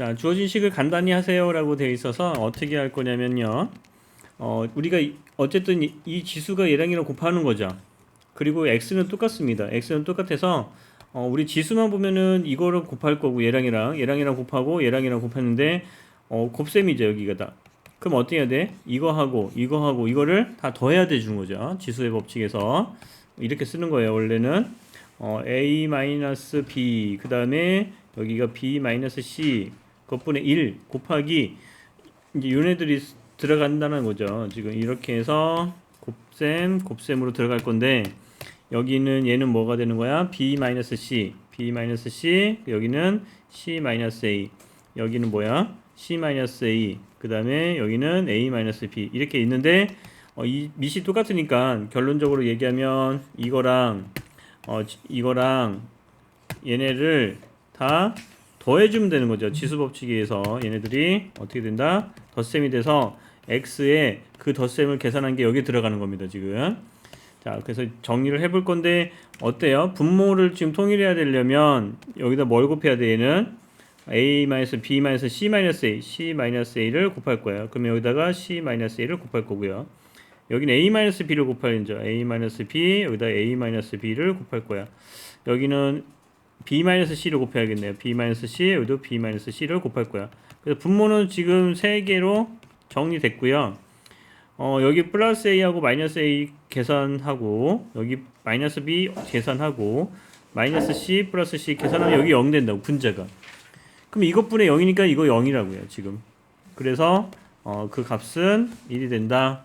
자, 주어진 식을 간단히 하세요라고 되어 있어서 어떻게 할 거냐면요. 어, 우리가 이- 어쨌든 이, 이 지수가 얘랑 얘랑 곱하는 거죠. 그리고 x는 똑같습니다. x는 똑같아서 어, 우리 지수만 보면은 이거를 곱할 거고 얘랑 얘랑 얘랑 얘랑 곱하고 얘랑 얘랑 곱했는데 어, 곱셈이죠 여기가 다. 그럼 어떻게 해야 돼? 이거 하고 이거 하고 이거를 다 더해야 돼 주는 거죠. 지수의 법칙에서 이렇게 쓰는 거예요. 원래는 어, a 마이너스 b 그 다음에 여기가 b 마이너스 c 그것분의 1 곱하기 이제 요네들이 들어간다는 거죠. 지금 이렇게 해서 곱셈 곱셈으로 들어갈 건데 여기는 얘는 뭐가 되는 거야? b 마이너스 c b 마이너스 c 여기는 c 마이너스 a 여기는 뭐야? c 마이너스 a 그 다음에 여기는 a 마이너스 b 이렇게 있는데 어, 이 밑이 똑같으니까 결론적으로 얘기하면 이거랑 어, 지- 이거랑 얘네를 다 더해주면 되는 거죠. 지수 법칙에 의해서 얘네들이 어떻게 된다? 덧셈이 돼서 x에 그 덧셈을 계산한 게 여기 들어가는 겁니다. 지금. 자, 그래서 정리를 해볼 건데 어때요? 분모를 지금 통일해야 되려면 여기다 뭘 곱해야 돼? 얘는 a b c a c a를 곱할 거예요. 그러면 여기다가 c a를 곱할 거고요. 여기는 a b를 곱하죠. a b 여기다 a b를 곱할 거야. 여기는 b c를 곱해야겠네요. b c 여기도 b c를 곱할 거야. 그래서 분모는 지금 세 개로 정리됐고요. 어, 여기 플러스 a하고 마이너스 a 계산하고 여기 마이너스 b 계산하고 마이너스 c 플러스 c 계산하면 여기 0 된다고 분자가. 그럼 이것분의 0이니까 이거 0이라고요 지금. 그래서 어, 그 값은 1이 된다.